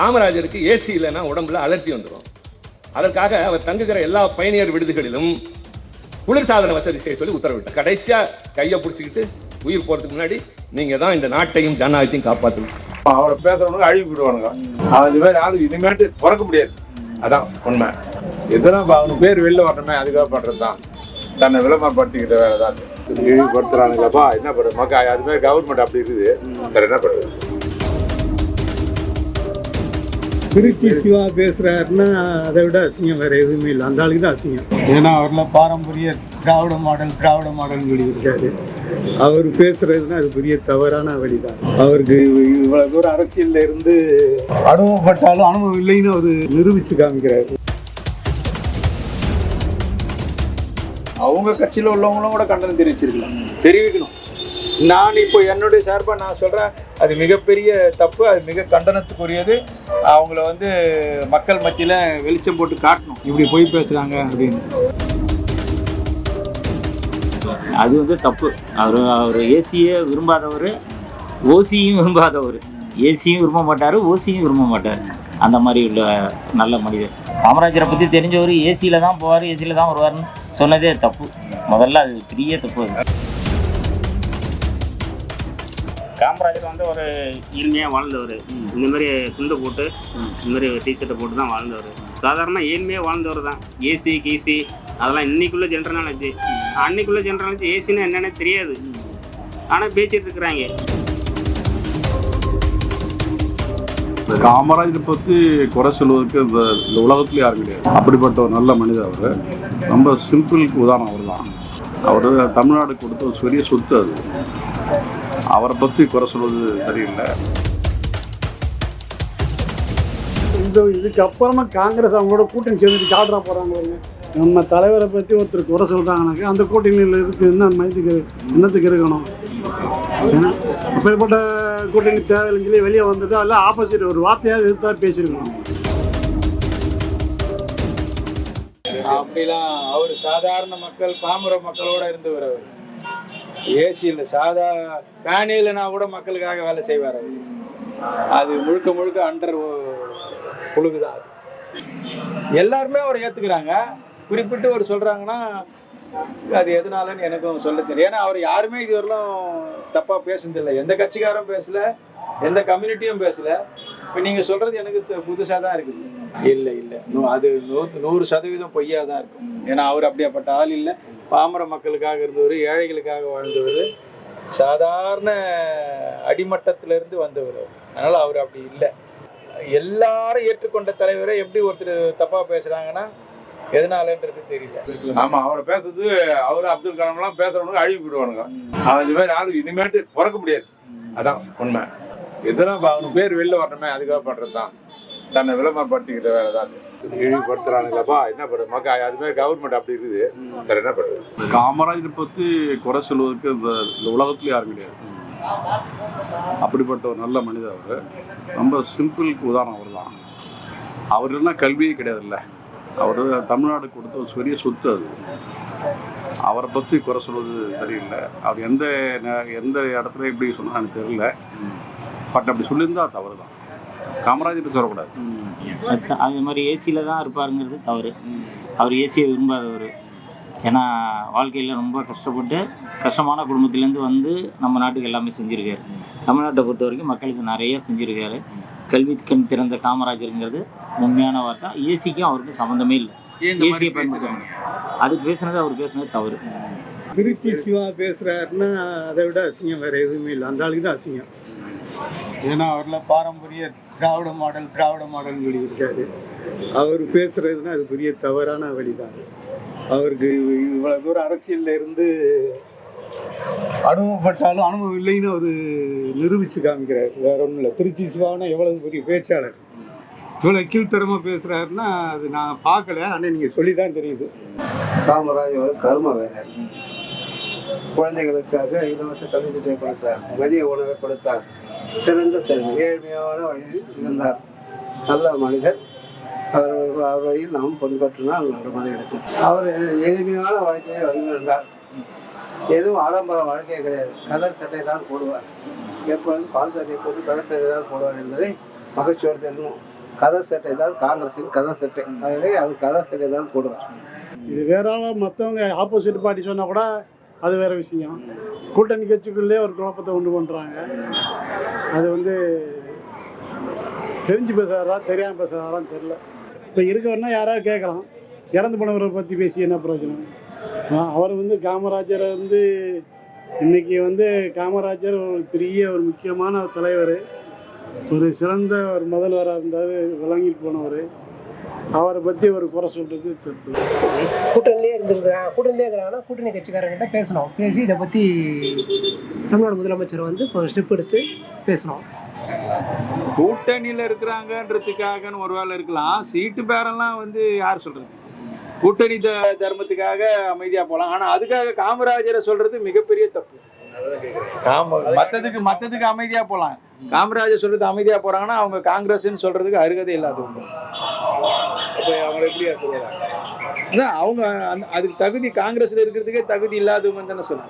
காமராஜருக்கு AC இல்லைன்னா உடம்புல allergy வந்துடும் அதற்காக அவர் தங்குகிற எல்லா பயணியர் விடுதிகளிலும் குளிர்சாதன வசதி செய்ய சொல்லி உத்தரவிட்டார். கடைசியா கையை பிடிச்சிக்கிட்டு உயிர் போறதுக்கு முன்னாடி நீங்க தான் இந்த நாட்டையும் ஜனநாயகத்தையும் காப்பாற்றணும் அவரை பேசுறவனுக்கு அழுவி விடுவானுங்க அது மாதிரி ஆளு இனிமேட்டு பிறக்க முடியாது. அதான் உண்மை. இதெல்லாம் அவனுக்கு பேர் வெளில வரணுமே அதுக்காக பண்றது தான் தன்னை விளம்பரப்படுத்திக்கிட்ட வேலை தான் இழிவுபடுத்துறானுங்களப்பா என்ன பண்ணுறது மக்கள் அது மாதிரி கவர்மெண்ட் அப்படி இருக்குது. வேற என்ன பண்ணுறது திருச்சி சிவா பேசுறாருன்னா அதை விட அசிங்கம் வேற எதுவுமே இல்லை. அந்த ஆளுக்கு தான் அசிங்கம். ஏன்னா அவரில் பாரம்பரிய திராவிட மாடல் திராவிட மாடல் சொல்லியிருக்காரு. அவர் பேசுறதுன்னா அது பெரிய தவறான வழிதான். அவருக்கு இவ்வளவு தூரம் அரசியல்ல இருந்து அனுபவப்பட்டாலும் அனுபவம் இல்லைன்னு அவர் நிரூபிச்சு காமிக்கிறாரு. அவங்க கட்சியில் உள்ளவங்களும் கூட கண்டனம் தெரிவிச்சிருக்கலாம். தெரிவிக்கணும். நான் இப்போ என்னுடைய சார்பாக நான் சொல்கிறேன் அது மிகப்பெரிய தப்பு அது மிக கண்டனத்துக்குரியது. அவங்கள வந்து மக்கள் மத்தியில் வெளிச்சம் போட்டு காட்டணும். இப்படி போய் பேசுகிறாங்க அப்படின்னு. அது வந்து தப்பு. அவர் அவர் ஏசியே விரும்பாதவர் ஓசியும் விரும்பாதவர். ஏசியும் விரும்ப மாட்டார் ஓசியும் விரும்ப மாட்டார். அந்த மாதிரி உள்ள நல்ல மனிதர். காமராஜரை பற்றி தெரிஞ்சவர் ஏசியில் தான் போவார் ஏசியில் தான் வருவார்னு சொன்னதே தப்பு. முதல்ல அது பெரிய தப்பு அது. காமராஜர் வந்து ஒரு ஏழ்மையாக வாழ்ந்தவர். இந்த மாதிரி துண்டை போட்டு இந்த மாதிரி டிஷர்ட்டை போட்டு தான் வாழ்ந்தவர். சாதாரண ஏழ்மையாக வாழ்ந்தவர் தான். ஏசி கீசி அதெல்லாம் இன்னைக்குள்ள ஜென்ரனாலஜி அன்னைக்குள்ள ஜென்ரனாலஜி ஏசின்னு என்னன்னே தெரியாது. ஆனால் பேசிட்டு இருக்கிறாங்க. காமராஜரை பற்றி குறை சொல்வதற்கு இந்த இந்த உலகத்துல யாரும் கிடையாது. அப்படிப்பட்ட ஒரு நல்ல மனிதர் அவர். ரொம்ப சிம்பிளுக்கு உதாரணம் அவர் தான் அவர் தமிழ்நாடு கொடுத்த ஒரு பெரிய சொத்து அது. அவரை பற்றி குறை சொல்வது சரியில்லை. இந்த இதுக்கு அப்புறமா காங்கிரஸ் அவங்களோட கூட்டணி சேர்ந்துட்டு போறாங்க பாருங்க. நம்ம தலைவரை பத்தி ஒருத்தர் குறை சொல்றாங்கனாக்க அந்த கூட்டணியில் இருக்கு. என்ன மையத்துக்கு என்னத்துக்கு இருக்கணும்? ஏன்னா, அப்படிப்பட்ட கூட்டணி தேவையில்லைன்னு சொல்லி வெளியே வந்துட்டு அல்ல ஆப்போசிட் ஒரு வார்த்தையாவது எதிர்த்தா பேசியிருக்கணும் அப்படிலாம் அவர் சாதாரண மக்கள் பாமர மக்களோட இருந்தவர் அவர் ஏசியில் சாதா ஃபேன் இல்லைனா கூட மக்களுக்காக வேலை செய்வார். அது முழுக்க முழுக்க அண்டர் குழுக்கு தான் அது. எல்லாருமே அவரை ஏற்றுக்கிறாங்க குறிப்பிட்டு அவர் சொல்கிறாங்கன்னா அது எதனாலன்னு எனக்கும் சொல்ல தெரியும் ஏன்னா அவர் யாருமே இதுவரையிலும் தப்பாக பேசுனதில்லை. எந்த கட்சிக்காரும் பேசலை எந்த கம்யூனிட்டியும் பேசலை. இப்போ நீங்கள் சொல்கிறது எனக்கு புதுசாக தான் இருக்குது. இல்லை இல்லை. அது நூற்று நூறு சதவீதம் பொய்யா தான் இருக்கும். ஏன்னா அவர் அப்படியாப்பட்ட ஆள் இல்லை. பாமர மக்களுக்காக இருந்தவர் ஏழைகளுக்காக வாழ்ந்தவர் சாதாரண அடிமட்டத்திலிருந்து வந்தவர். அதனால அவர் அப்படி இல்லை. எல்லாரும் ஏற்றுக்கொண்ட தலைவரை எப்படி ஒருத்தர் தப்பாக பேசுகிறாங்கன்னா எதனாலன்றது தெரியல. ஆமா அவரை பேசுறது அவரு அப்துல் கலாம்லாம் பேசுறவனுக்கு அழுவி விடுவானுங்க அவன் இந்த மாதிரி ஆளு இனிமேட்டு பிறக்க முடியாது. அதான் உண்மை. இப்ப அவனுக்கு பேர் வெளில வரணுமே அதுக்காக பண்றது தான் தன்னை விளம்பரப்படுத்திக்கிட்ட வேலை தான் இழிவுபடுத்துறானுங்களப்பா. என்ன பண்ணுறது மக்கள் அது மாதிரி கவர்மெண்ட் அப்படி இருக்குது. வேற என்ன பண்ணுறது காமராஜரை பற்றி குறை சொல்வதற்கு இந்த இந்த உலகத்துல யாரும் கிடையாது. அப்படிப்பட்ட ஒரு நல்ல மனிதர் அவர். ரொம்ப சிம்பிளுக்கு உதாரணம் அவர் தான் அவர் இல்லைன்னா கல்வியே கிடையாதுல்ல. அவர் தமிழ்நாடு கொடுத்த ஒரு பெரிய சொத்து அது. அவரை பற்றி குறை சொல்வது சரியில்லை. அவர் எந்த எந்த இடத்துல எப்படி சொன்னான்னு தெரியல. பட் அப்படி சொல்லியிருந்தா தவறு தான் காமராஜர் சொல்லக்கூடாது. அது அது மாதிரி ஏசியில் தான் இருப்பாருங்கிறது தவறு. அவர் ஏசியை விரும்பாதவர். ஏன்னா வாழ்க்கையில் ரொம்ப கஷ்டப்பட்டு கஷ்டமான குடும்பத்திலேருந்து வந்து நம்ம நாட்டுக்கு எல்லாமே செஞ்சுருக்காரு. தமிழ்நாட்டை பொறுத்த வரைக்கும் மக்களுக்கு நிறைய செஞ்சுருக்காரு. கல்வி கண் திறந்த காமராஜருங்கிறது உண்மையான வார்த்தை. ஏசிக்கும் அவருக்கும் சம்மந்தமே இல்லை. ஏசியை பயன்படுத்துவாங்க அதுக்கு பேசுனது அவர் பேசுனது தவறு. திருச்சி சிவா பேசுறாருன்னா அதை விட அசிங்கம் வேற எதுவுமே இல்லை. அந்த ஆளுக்கு தான் அசிங்கம். ஏன்னா அவர்லாம் பாரம்பரிய திராவிட மாடல் திராவிட மாடல் சொல்லியிருக்காரு அவர் பேசுறதுன்னா அது பெரிய தவறான வழிதான். அவருக்கு இவ்வளவு தூரம் அரசியல்ல இருந்து அனுபவப்பட்டாலும் அனுபவம் இல்லைன்னு அவர் நிரூபிச்சு காமிக்கிறார். வேற ஒன்றும் இல்லை. திருச்சி சிவானா எவ்வளவு பெரிய பேச்சாளர். இவ்வளோ கீழ்த்தரமா பேசுறாருன்னா அது நான் பார்க்கல. ஆனால் நீங்கள் சொல்லி தான் தெரியுது. காமராஜ் ஒரு கரும வேற. குழந்தைகளுக்காக இலவச கல்வி திட்டம் கொடுத்தார். மதிய உணவை கொடுத்தார். சிறந்த செல்வி ஏழ்மையான வழியில் இருந்தார். நல்ல மனிதர். அவர் அவர் வழியில் நாம் பின்பற்றினால் நல்ல இருக்கும். அவர் எளிமையான வாழ்க்கையை வந்திருந்தார் எதுவும் ஆடம்பர வாழ்க்கையே கிடையாது. கலர் சட்டை தான் போடுவார். எப்பொழுதும் பால் சட்டை போட்டு கலர் சட்டை தான் போடுவார் என்பதை மகிழ்ச்சியோடு இருக்கணும் கதை சட்டை தான் காங்கிரஸின் கதர் சட்டை. ஆகவே அவர் கதர் சட்டை தான் போடுவார். இது வேறால மற்றவங்க ஆப்போசிட் பார்ட்டி சொன்னால் கூட அது வேற விஷயம். கூட்டணி கட்சிக்குள்ளே ஒரு குழப்பத்தை உண்டு பண்ணுறாங்க அது வந்து தெரிஞ்சு பேசுகிறாரா தெரியாமல் பேசுகிறாரான்னு தெரில இப்போ இருக்கவர்னா யாராவது கேட்கலாம். இறந்து போனவரை பற்றி பேசி என்ன பிரயோஜனம்? அவர் வந்து காமராஜரை வந்து இன்னைக்கு வந்து காமராஜர் ஒரு பெரிய ஒரு முக்கியமான தலைவர். ஒரு சிறந்த ஒரு முதல்வராக இருந்தார் விளங்கிட்டு போனவர். அவரை பற்றி ஒரு குறை சொல்றது தப்பு. கூட்டணிலே இருந்திருக்கிறாங்க கூட்டணிலே இருக்கிறாங்கன்னா கூட்டணி கட்சிக்காரங்கிட்ட பேசணும். பேசி இதை பற்றி தமிழ்நாடு முதலமைச்சர் வந்து இப்போ ஸ்டெப் எடுத்து பேசணும். கூட்டணியில் இருக்கிறாங்கன்றதுக்காகன்னு ஒரு வேலை இருக்கலாம். சீட்டு பேரெல்லாம் வந்து யார் சொல்றது? கூட்டணி த தர்மத்துக்காக அமைதியா போகலாம் ஆனா அதுக்காக காமராஜரை சொல்றது மிகப்பெரிய தப்பு. காம மத்ததுக்கு மத்ததுக்கு அமைதியா போகலாம் காமராஜர் சொல்றது அமைதியா போறாங்கன்னா அவங்க காங்கிரஸ்ன்னு சொல்றதுக்கு அருகதை இல்லாதவங்க அப்ப அவங்க எப்படியா சொல்லுவாங்க? அதான் அவங்க அந்த அதுக்கு தகுதி காங்கிரஸ்ல இருக்கிறதுக்கே தகுதி இல்லாதவங்க தானே சொல்லுவாங்க